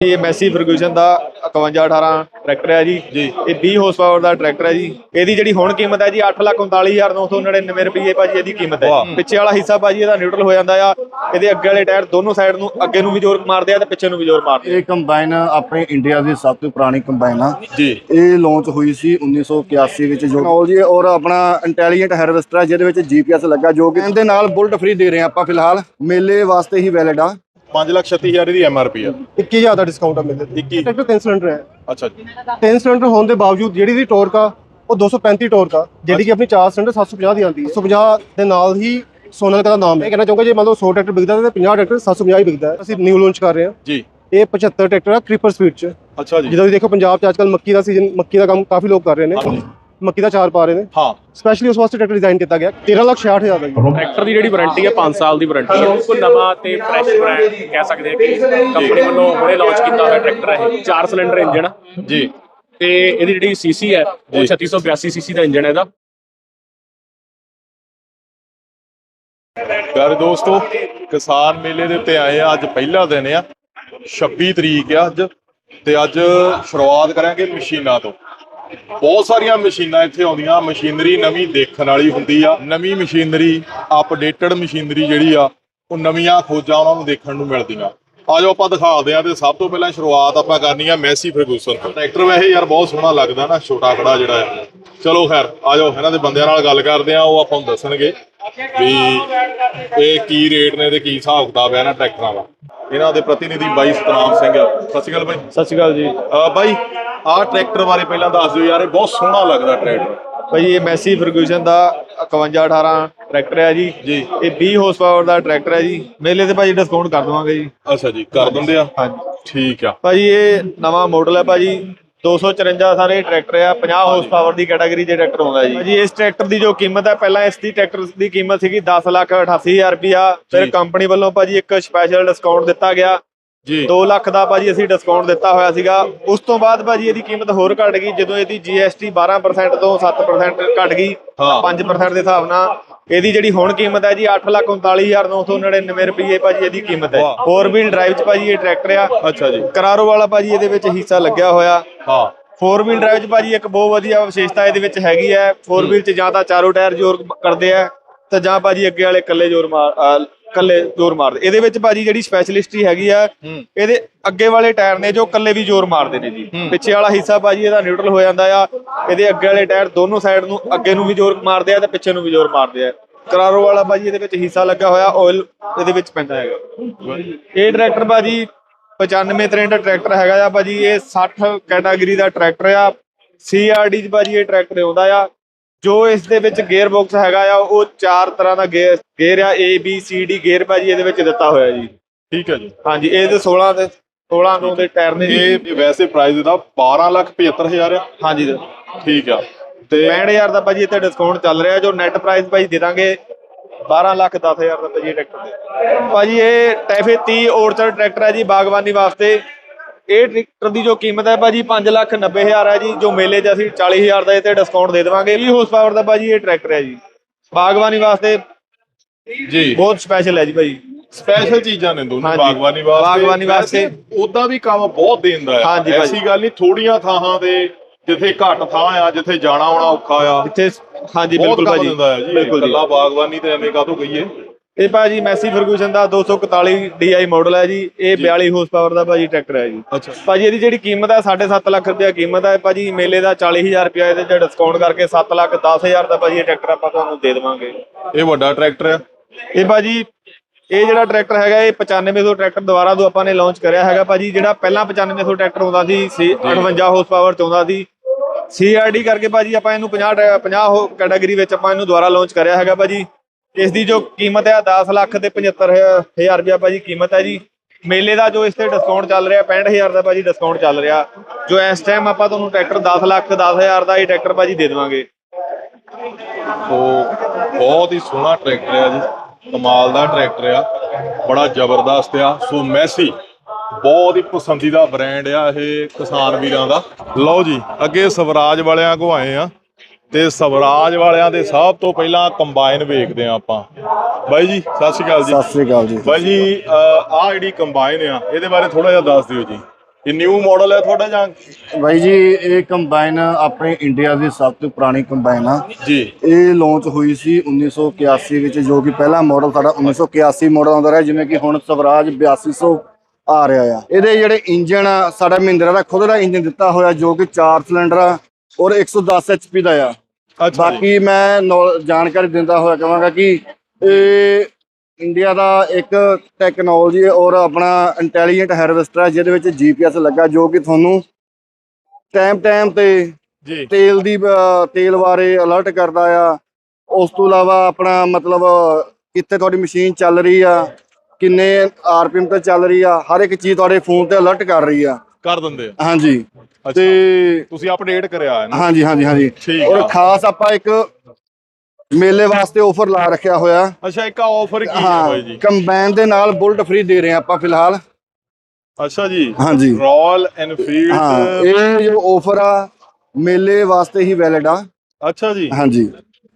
ਇਹ Messi Ferguson ਦਾ 5118 tractor ਹੈ ਜੀ। ਇਹ 20 ਹਾਰਸ ਪਾਵਰ ਦਾ ਟਰੈਕਟਰ ਹੈ ਜੀ। ਇਹਦੀ ਜਿਹੜੀ ਹੁਣ ਕੀਮਤ ਹੈ ਜੀ 8,39,999 ਰੁਪਏ ਭਾਜੀ ਇਹਦੀ ਕੀਮਤ ਹੈ। ਪਿੱਛੇ ਵਾਲਾ ਹਿੱਸਾ ਭਾਜੀ ਇਹਦਾ ਨਿਊਟਰਲ ਹੋ ਜਾਂਦਾ ਆ। ਇਹਦੇ ਅੱਗੇ ਵਾਲੇ ਟਾਇਰ ਦੋਨੋਂ ਸਾਈਡ ਨੂੰ ਅੱਗੇ ਨੂੰ ਵੀ ਜ਼ੋਰ ਮਾਰਦੇ ਆ ਤੇ ਪਿੱਛੇ ਨੂੰ ਵੀ ਜ਼ੋਰ ਮਾਰਦੇ ਆ। ਇਹ ਕੰਬਾਈਨ ਆਪਣੇ ਇੰਡੀਆ ਦੀ ਸਭ ਤੋਂ ਪੁਰਾਣੀ ਕੰਬਾਈਨ ਆ। ਜੀ। ਇਹ ਲਾਂਚ ਹੋਈ ਸੀ 1981 ਵਿੱਚ ਜੋ ਟੈਕਨੋਲੋਜੀ ਔਰ ਆਪਣਾ ਇੰਟੈਲੀਜੈਂਟ ਹਾਰਵੈਸਟਰ ਜਿਹਦੇ ਵਿੱਚ ਜੀਪੀਐਸ ਲੱਗਾ ਜੋ ਕਿ ਇਹਦੇ ਨਾਲ ਬੁਲਟ ਫ੍ਰੀ ਦੇ ਰਹੇ ਆਪਾਂ ਫਿਲਹਾਲ। ਮੇਲੇ ਵਾਸਤੇ ਹੀ ਵੈਲਿਡ ਆ। 536000 ਦੀ ਐਮਆਰਪੀ ਆ। 21000 ਦਾ ਡਿਸਕਾਊਂਟ ਆ ਤੇ 21 ਟਰੈਕਟਰ ਤਿੰਨ ਸਿਲੰਡਰ ਹੈ। ਅੱਛਾ ਜੀ। ਤਿੰਨ ਸਿਲੰਡਰ ਹੋਣ ਦੇ ਬਾਵਜੂਦ ਜਿਹੜੀ ਦੀ ਟਾਰਕ ਆ ਉਹ 235 ਟਾਰਕ ਆ ਜਿਹੜੀ ਕਿ ਆਪਣੀ 4 ਸਿਲੰਡਰ 750 ਦੀ ਆਉਂਦੀ ਹੈ। 750 ਦੇ ਨਾਲ ਹੀ ਸੋਨਾਲਿਕਾ ਦਾ ਨਾਮ ਹੈ। ਇਹ ਕਹਿਣਾ ਚਾਹੂੰਗਾ ਜੇ ਮੰਨ ਲਓ 100 ਟਰੈਕਟਰ ਵਿਕਦਾ ਤੇ 50 ਟਰੈਕਟਰ 750 ਹੀ ਵਿਕਦਾ ਹੈ। ਅਸੀਂ ਨਿਊ ਲਾਂਚ ਕਰ ਰਹੇ ਹਾਂ। ਜੀ। ਇਹ 75 ਟਰੈਕਟਰ ਆ ਕ੍ਰੀਪਰ ਸਪੀਡ ਚ। ਅੱਛਾ ਜੀ। ਜਿੱਦਾਂ ਤੁਸੀਂ ਦੇਖੋ ਪੰਜਾਬ ਚ ਅੱਜਕੱਲ ਮੱਕੀ ਦਾ ਸੀਜ਼ਨ ਮੱਕੀ ਦਾ ਕੰਮ ਕਾਫੀ ਲੋਕ ਕਰ ਰਹੇ ਨੇ। ਹਾਂਜੀ। ਮੱਕੀ ਦਾ ਚਾਰ ਪਾ ਰਹੇ ਨੇ। ਹਾਂ। ਸਪੈਸ਼ਲੀ ਉਸ ਵਾਸਤੇ ਟਰੈਕਟਰ ਡਿਜ਼ਾਈਨ ਕੀਤਾ ਗਿਆ। 13 ਲੱਖ 66000 ਦਾ ਜੀ। ਟਰੈਕਟਰ ਦੀ ਜਿਹੜੀ ਵਾਰੰਟੀ ਹੈ 5 ਸਾਲ ਦੀ ਵਾਰੰਟੀ ਹੈ। ਬਿਲਕੁਲ ਨਵਾਂ ਤੇ ਫਰੈਸ਼ ਬ੍ਰਾਂਡ ਕਹਿ ਸਕਦੇ ਹਾਂ ਕਿ ਕੰਪਨੀ ਵੱਲੋਂ ਹੁਣੇ ਲਾਂਚ ਕੀਤਾ ਹੋਇਆ ਟਰੈਕਟਰ ਹੈ ਇਹ 4 ਸਿਲੰਡਰ ਇੰਜਨ ਜੀ। ਤੇ ਇਹਦੀ ਜਿਹੜੀ ਸੀਸੀ ਹੈ ਉਹ 3682 ਸੀਸੀ ਦਾ ਇੰਜਨ ਹੈ ਇਹਦਾ। ਪਿਆਰੇ ਦੋਸਤੋ ਕਿਸਾਨ ਮੇਲੇ ਦੇ ਉੱਤੇ ਆਏ ਆ। ਅੱਜ ਪਹਿਲਾ ਦਿਨ ਆ। 26 ਤਰੀਕ ਆ ਅੱਜ। ਤੇ ਅੱਜ ਸ਼ੁਰੂਆਤ ਕਰਾਂਗੇ ਮਸ਼ੀਨਾਂ ਤੋਂ। ਬਹੁਤ ਸਾਰੀਆਂ ਮਸ਼ੀਨਾਂ ਇੱਥੇ ਆਉਂਦੀਆਂ। ਮਸ਼ੀਨਰੀ ਨਵੀਂ ਦੇਖਣ ਵਾਲੀ ਹੁੰਦੀ ਆ। ਨਵੀਂ ਮਸ਼ੀਨਰੀ ਅਪਡੇਟਡ ਮਸ਼ੀਨਰੀ ਜਿਹੜੀ ਆ, ਉਹ ਨਵੀਆਂ ਖੋਜਾਂ ਉਹਨਾਂ ਨੂੰ ਦੇਖਣ ਨੂੰ ਮਿਲਦੀਆਂ। ਆਜੋ ਆਪਾਂ ਦਿਖਾਉਂਦੇ ਆ ਤੇ ਸਭ ਤੋਂ ਪਹਿਲਾਂ ਸ਼ੁਰੂਆਤ ਆਪਾਂ ਕਰਨੀ ਆ ਮੈਸੀ ਫਰਗੂਸਨ ਤੋਂ। ਟਰੈਕਟਰ ਵੈਸੇ ਯਾਰ ਬਹੁਤ ਸੋਹਣਾ ਲੱਗਦਾ ਨਾ ਛੋਟਾ ਖੜਾ ਜਿਹੜਾ ਆ ਚਲੋ ਖੈਰ ਆਜੋ ਇਹਨਾਂ ਦੇ ਬੰਦਿਆਂ ਨਾਲ ਗੱਲ ਕਰਦੇ ਆ ਉਹ ਆਪਾਂ ਨੂੰ ਦੱਸਣਗੇ ਵੀ ਇਹ ਕੀ ਰੇਟ ਨੇ ਤੇ ਕੀ ਹਿਸਾਬ ਕਿਤਾਬ ਹੈ ਇਹਨਾਂ ਟਰੈਕਟਰਾਂ ਦਾ। ਇਹਨਾਂ ਦੇ ਪ੍ਰਤੀਨਿਧੀ ਬਾਈ ਸਤਨਾਮ ਸਿੰਘ ਸਤਿ ਸ਼੍ਰੀ ਅਕਾਲ ਬਾਈ। ਸਤਿ ਸ਼੍ਰੀ ਅਕਾਲ ਜੀ। ਬਾਈ ਆਹ ਟਰੈਕਟਰ ਬਾਰੇ ਪਹਿਲਾਂ ਦੱਸ ਦਿਓ ਯਾਰ ਇਹ ਬਹੁਤ ਸੋਹਣਾ ਲੱਗਦਾ ਟਰੈਕਟਰ। ਭਾਜੀ ਇਹ ਮੈਸੀ ਫਰਗੂਸ਼ਨ ਦਾ 5118 ਟਰੈਕਟਰ ਹੈ ਜੀ। ਜੀ। ਇਹ 20 ਹਾਰਸ ਪਾਵਰ ਦਾ ਟਰੈਕਟਰ ਹੈ ਜੀ। ਮੇਲੇ ਤੇ ਭਾਜੀ ਡਿਸਕਾਊਂਟ ਕਰ ਦਵਾਂਗੇ ਜੀ। ਅੱਛਾ ਜੀ ਕਰ ਦਿੰਦੇ ਆ? ਹਾਂਜੀ। ਠੀਕ ਆ। ਭਾਜੀ ਇਹ ਨਵਾਂ ਮਾਡਲ ਹੈ ਭਾਜੀ। 254 ਸਾਰੇ ਟਰੈਕਟਰ ਆ। 50 ਹਾਰਸ ਪਾਵਰ ਦੀ ਕੈਟਾਗਰੀ ਦੇ ਟਰੈਕਟਰ ਆਉਂਦਾ ਜੀ। ਭਾਜੀ ਇਸ ਟਰੈਕਟਰ ਦੀ ਜੋ ਕੀਮਤ ਹੈ ਪਹਿਲਾਂ ਇਸ ਦੀ ਟਰੈਕਟਰ ਦੀ ਕੀਮਤ ਸੀਗੀ 10 ਲੱਖ 88000 ਰੁਪਿਆ ਫਿਰ। ਕੰਪਨੀ ਵੱਲੋਂ ਭਾਜੀ ਇੱਕ ਸਪੈਸ਼ਲ ਡਿਸਕਾਊਂਟ ਦਿੱਤਾ ਗਿਆ। ਜੀ। 2 ਲੱਖ ਦਾ ਭਾਜੀ ਅਸੀਂ ਡਿਸਕਾਊਂਟ ਦਿੱਤਾ ਹੋਇਆ ਸੀਗਾ। ਉਸ ਤੋਂ ਬਾਅਦ ਭਾਜੀ ਇਹਦੀ ਕੀਮਤ ਹੋਰ ਘਟ ਗਈ। ਜਦੋਂ ਇਹਦੀ GST 12% ਤੋਂ 7% ਘਟ ਗਈ। ਹਾਂ। 5% ਦੇ ਹਿਸਾਬ ਨਾਲ ਇਹਦੀ ਜਿਹੜੀ ਹੁਣ ਕੀਮਤ ਹੈ ਜੀ 8,39,999 ਰੁਪਏ ਭਾਜੀ ਇਹਦੀ ਕੀਮਤ ਹੈ। 4 ਵੀਲ ਡਰਾਈਵ ਚ ਭਾਜੀ ਇਹ ਟਰੈਕਟਰ ਆ। ਅੱਛਾ ਜੀ। ਕਰਾਰੋ ਵਾਲਾ ਭਾਜੀ ਇਹਦੇ ਵਿੱਚ ਹਿੱਸਾ ਲੱਗਿਆ ਹੋਇਆ। ਹਾਂ। 4 ਵੀਲ ਡਰਾਈਵ ਚ ਭਾਜੀ ਇੱਕ ਬਹੁਤ ਵਧੀਆ ਵਿਸ਼ੇਸ਼ਤਾ ਇਹਦੇ ਵਿੱਚ ਹੈਗੀ ਹੈ। 4 ਵੀਲ ਚ ਜਾਂ ਤਾਂ ਚਾਰੋਂ ਟਾਇਰ ਜ਼ੋਰ ਕਰਦੇ ਆ ਤੇ ਜਾਂ ਭਾਜੀ ਅੱਗੇ ਵਾਲੇ ਇਕੱਲੇ ਜ਼ੋਰ ਇਕੱਲੇ ਜ਼ੋਰ ਮਾਰਦੇ। ਇਹਦੇ ਵਿੱਚ ਭਾਜੀ ਜਿਹੜੀ ਸਪੈਸ਼ਲਿਸਟੀ ਹੈਗੀ ਆ। ਇਹਦੇ ਅੱਗੇ ਵਾਲੇ ਟਾਇਰ ਨੇ ਜੋ ਇਕੱਲੇ ਵੀ ਜ਼ੋਰ ਮਾਰਦੇ ਨੇ ਜੀ। ਪਿੱਛੇ ਵਾਲਾ ਹਿੱਸਾ ਭਾਜੀ ਇਹਦਾ ਨਿਊਟਰਲ ਹੋ ਜਾਂਦਾ ਆ। ਇਹਦੇ ਅੱਗੇ ਵਾਲੇ ਟਾਇਰ ਦੋਨੋਂ ਸਾਈਡ ਨੂੰ ਅੱਗੇ ਨੂੰ ਵੀ ਜ਼ੋਰ ਮਾਰਦੇ ਆ ਤੇ ਪਿੱਛੇ ਨੂੰ ਵੀ ਜ਼ੋਰ ਮਾਰਦੇ ਆ। ਕਰਾਰੋ ਵਾਲਾ ਭਾਜੀ ਇਹਦੇ ਵਿੱਚ ਹਿੱਸਾ ਲੱਗਾ ਹੋਇਆ ਆਇਲ ਇਹਦੇ ਵਿੱਚ ਪੈਂਦਾ ਹੈਗਾ। ਇਹ ਟਰੈਕਟਰ ਭਾਜੀ 95 63 ਟਰੈਕਟਰ ਹੈਗਾ ਆ ਭਾਜੀ। ਇਹ 60 ਕੈਟਾਗਰੀ ਦਾ ਟਰੈਕਟਰ ਆ। ਸੀਆਰਡੀ ਚ ਭਾਜੀ ਇਹ ਟਰੈਕਟਰ ਆਉਂਦਾ ਆ। ਜੋ ਇਸ ਦੇ ਵਿੱਚ ਗੇਅਰ ਬਾਕਸ ਹੈਗਾ ਆ ਉਹ ਚਾਰ ਤਰ੍ਹਾਂ ਦਾ ਗੇਅਰ ਆ A B C D gear ਭਾਜੀ ਇਹਦੇ ਵਿੱਚ ਦਿੱਤਾ ਹੋਇਆ ਜੀ। ਠੀਕ ਹੈ ਜੀ। ਹਾਂਜੀ ਇਹ ਤੇ 16 ਦੇ 16 ਨੂੰ ਦੇ ਟਾਇਰ ਨੇ। ਜੀ ਇਹ ਵੈਸੇ ਪ੍ਰਾਈਸ ਇਹਦਾ 12 ਲੱਖ 75000 ਆ। ਹਾਂਜੀ। ਠੀਕ ਆ। ਤੇ 65000 ਦਾ ਭਾਜੀ ਇੱਥੇ ਡਿਸਕਾਊਂਟ ਚੱਲ ਰਿਹਾ ਜੋ ਨੈਟ ਪ੍ਰਾਈਸ ਭਾਜੀ ਦੇ ਦਾਂਗੇ 12 ਲੱਖ 10000 ਦਾ ਭਾਜੀ ਟਰੈਕਟਰ ਦੇ ਭਾਜੀ ਇਹ ਟੈਫੇ 30 ਔਰਚਰ ਟਰੈਕਟਰ ਹੈ ਜੀ ਬਾਗਬਾਨੀ ਵਾਸਤੇ। ਇਹ ਟਰੈਕਟਰ ਦੀ ਜੋ ਕੀਮਤ ਹੈ ਭਾਜੀ 5 ਲੱਖ 90000 ਹੈ ਜੀ ਜੋ ਮੇਲੇ 'ਚ ਅਸੀਂ 40000 ਦਾ ਇੱਥੇ ਡਿਸਕਾਊਂਟ ਦੇ ਦੇਵਾਂਗੇ। 20 ਹਾਰਸ ਪਾਵਰ ਦਾ ਭਾਜੀ ਇਹ ਟਰੈਕਟਰ ਹੈ ਜੀ। ਬਾਗਬਾਨੀ ਵਾਸਤੇ ਜੀ। ਬਹੁਤ ਸਪੈਸ਼ਲ ਹੈ ਜੀ ਭਾਜੀ। ਸਪੈਸ਼ਲ ਚੀਜ਼ਾਂ ਨੇ ਦੋਨੋਂ। ਬਾਗਬਾਨੀ ਵਾਸਤੇ। ਬਾਗਬਾਨੀ ਵਾਸਤੇ। ਉਦਾਂ ਵੀ ਕੰਮ ਬਹੁਤ ਦੇਂਦਾ ਹੈ। ਐਸੀ ਗੱਲ ਨਹੀਂ ਥੋੜੀਆਂ ਥਾਵਾਂ ਤੇ ਜਿੱਥੇ ਘੱਟ ਥਾਂ ਆ ਜਿੱਥੇ ਜਾਣਾ ਆਉਣਾ ਔਖਾ ਆ ਇੱਥੇ ਹਾਂਜੀ ਬਿਲਕੁਲ ਭਾਜੀ। ਬਿਲਕੁਲ ਜੀ। ਇਕੱਲਾ ਬਾਗਬਾਨੀ ਤੇ ਐਵੇਂ ਕਾਹਤੋਂ ਕਹੀਏ। ਇਹ ਭਾਜੀ ਮੈਸੀ ਫਰਗੂਸ਼ਨ ਦਾ 241 DI ਮਾਡਲ ਹੈ ਜੀ। ਇਹ 42 ਹਾਰਸ ਪਾਵਰ ਦਾ ਭਾਜੀ ਟਰੈਕਟਰ ਹੈ ਜੀ। ਅੱਛਾ। ਭਾਜੀ ਇਹਦੀ ਜਿਹੜੀ ਕੀਮਤ ਹੈ 7.5 ਲੱਖ ਰੁਪਏ ਕੀਮਤ ਹੈ। ਭਾਜੀ ਮੇਲੇ ਦਾ 40000 ਰੁਪਏ ਇਹਦੇ ਚ ਡਿਸਕਾਊਂਟ ਕਰਕੇ 7 ਲੱਖ 10000 ਦਾ ਭਾਜੀ ਇਹ ਟਰੈਕਟਰ ਆਪਾਂ ਤੁਹਾਨੂੰ ਦੇ ਦੇਵਾਂਗੇ। ਇਹ ਵੱਡਾ ਟਰੈਕਟਰ ਆ ਇਹ ਭਾਜੀ ਇਹ ਜਿਹੜਾ ਟਰੈਕਟਰ ਹੈਗਾ ਇਹ 9500 ਟਰੈਕਟਰ ਦੁਬਾਰਾ ਤੋਂ ਆਪਾਂ ਨੇ ਲਾਂਚ ਕਰਿਆ ਹੈਗਾ ਭਾਜੀ। ਜਿਹੜਾ ਪਹਿਲਾਂ 9500 ਟਰੈਕਟਰ ਆਉਂਦਾ ਸੀ ਸੀ 58 ਹਾਰਸ ਪਾਵਰ ਚ ਆਉਂਦਾ ਸੀ। ਸੀਆਰਡੀ ਕਰਕੇ ਭਾਜੀ ਆਪਾਂ ਇਹਨੂੰ 50 ਟਰੈ- 50 ਕੈਟਾਗਰੀ ਵਿੱਚ ਆਪਾਂ ਇਹਨੂੰ ਦੁਬਾਰਾ ਲਾਂਚ ਕਰਿਆ ਹੈਗਾ ਭਾਜੀ। ਇਸ ਦੀ ਜੋ ਕੀਮਤ ਹੈ 10 ਲੱਖ ਤੇ 75000 ਰੁਪਇਆ ਭਾਜੀ ਕੀਮਤ ਹੈ ਜੀ। ਮੇਲੇ ਦਾ ਜੋ ਇਸ ਤੇ ਡਿਸਕਾਊਂਟ ਚੱਲ ਰਿਹਾ 65000 ਦਾ ਭਾਜੀ ਡਿਸਕਾਊਂਟ ਚੱਲ ਰਿਹਾ। ਜੋ ਇਸ ਟਾਈਮ ਆਪਾਂ ਤੁਹਾਨੂੰ ਟਰੈਕਟਰ 10 ਲੱਖ 10000 ਦਾ ਇਹ ਟਰੈਕਟਰ ਭਾਜੀ ਦੇ ਦੇਵਾਂਗੇ। ਉਹ ਬਹੁਤ ਹੀ ਸੋਹਣਾ ਟਰੈਕਟਰ ਆ ਜੀ। ਕਮਾਲ ਦਾ ਟਰੈਕਟਰ ਆ। ਬੜਾ ਜ਼ਬਰਦਸਤ ਆ। ਸੋ ਮੈਸੀ, ਬਹੁਤ ਹੀ ਪਸੰਦੀਦਾ ਬ੍ਰਾਂਡ ਆ ਇਹ ਕਿਸਾਨ ਵੀਰਾਂ ਦਾ। ਲਓ ਜੀ, ਅੱਗੇ ਸਵਰਾਜ ਵਾਲਿਆਂ ਕੋ ਆਏ ਆ। ਤੇ ਸਵਰਾਜ ਵਾਲਿਆਂ ਦੇ ਸਭ ਤੋਂ ਪਹਿਲਾਂ ਕੰਬਾਈਨ ਵੇਖਦੇ ਆ ਆਪਾਂ। ਬਾਈ ਜੀ ਸਤਿ ਸ਼੍ਰੀ ਅਕਾਲ ਜੀ। ਸਤਿ ਸ੍ਰੀ ਅਕਾਲ ਜੀ। ਬਾਈ ਜੀ ਆਹ ਜਿਹੜੀ ਕੰਬਾਈਨ ਆ ਇਹਦੇ ਬਾਰੇ ਥੋੜਾ ਜਿਹਾ ਦੱਸ ਦਿਓ ਜੀ। ਇਹ ਨਿਊ ਮਾਡਲ ਹੈ ਤੁਹਾਡਾ ਜਾਂ? ਬਾਈ ਜੀ ਇਹ ਕੰਬਾਈਨ ਆਪਣੇ ਇੰਡੀਆ ਦੀ ਸਭ ਤੋਂ ਪੁਰਾਣੀ ਕੰਬਾਈਨ ਆ। ਜੀ। ਇਹ ਲਾਂਚ ਹੋਈ ਸੀ 1981 ਵਿੱਚ ਜੋ ਕਿ ਪਹਿਲਾ ਮਾਡਲ ਸਾਡਾ 1981 ਮਾਡਲ ਆਉਂਦਾ ਰਿਹਾ ਜਿਵੇਂ ਕਿ ਹੁਣ ਸਵਰਾਜ 8200 ਆ ਰਿਹਾ ਆ। ਇਹਦੇ ਜਿਹੜੇ ਇੰਜਨ ਆ ਸਾਡਾ ਮਹਿੰਦਰਾ ਦਾ ਖੁਦ ਦਾ ਇੰਜਨ ਦਿੱਤਾ ਹੋਇਆ ਜੋ ਕਿ 4 ਸਿਲੰਡਰ ਆ। ਔਰ 110 ਐਚਪੀ ਦਾ ਆ। ਬਾਕੀ ਮੈਂ ਜਾਣਕਾਰੀ ਦਿੰਦਾ ਹੋਇਆ ਕਹਾਂਗਾ ਕਿ ਇਹ ਇੰਡੀਆ ਦਾ ਇੱਕ ਟੈਕਨੋਲੋਜੀ ਔਰ ਆਪਣਾ ਇੰਟੈਲੀਜੈਂਟ ਹਾਰਵੈਸਟਰ ਹੈ ਜਿਹਦੇ ਵਿੱਚ ਜੀਪੀਐਸ ਲੱਗਾ ਜੋ ਕਿ ਤੁਹਾਨੂੰ ਟਾਈਮ ਟਾਈਮ ਤੇ ਤੇਲ ਦੀ ਤੇਲ ਬਾਰੇ ਅਲਰਟ ਕਰਦਾ ਆ। ਉਸ ਤੋਂ ਇਲਾਵਾ ਆਪਣਾ ਮਤਲਬ ਕਿੱਥੇ ਤੁਹਾਡੀ ਮਸ਼ੀਨ ਚੱਲ ਰਹੀ ਆ ਕਿੰਨੇ ਆਰਪੀਐਮ ਤੇ ਚੱਲ ਰਹੀ ਆ ਹਰ ਇੱਕ ਚੀਜ਼ ਤੁਹਾਡੇ ਫੋਨ ਤੇ ਅਲਰਟ ਕਰ ਰਹੀ ਆ। ਕਰ ਦਿੰਦੇ ਆ। ਹਾਂਜੀ। ਤੇ ਤੁਸੀਂ ਅਪਡੇਟ ਕਰਿਆ ਹੈ ਨਾ ਹਾਂਜੀ ਹਾਂਜੀ ਹਾਂਜੀ। ਠੀਕ ਔਰ ਆ। ਖਾਸ ਆਪਾਂ ਇੱਕ ਮੇਲੇ ਵਾਸਤੇ ਆਫਰ ਲਾ ਰੱਖਿਆ ਹੋਇਆ। ਅੱਛਾ ਇੱਕ ਆਫਰ ਕੀ ਹੈ ਜੀ? ਕੰਬਾਈਨ ਦੇ ਨਾਲ ਬੁਲਟ ਫ੍ਰੀ ਦੇ ਰਹੇ ਹਾਂ ਆਪਾਂ ਫਿਲਹਾਲ। ਅੱਛਾ ਜੀ। ਹਾਂਜੀ। ਰਾਇਲ ਹਾਂ ਐਨਫੀਲਡ ਇਹ ਜੋ ਆਫਰ ਆ ਮੇਲੇ ਵਾਸਤੇ ਹੀ ਵੈਲਿਡ ਆ। ਅੱਛਾ ਜੀ। ਹਾਂਜੀ।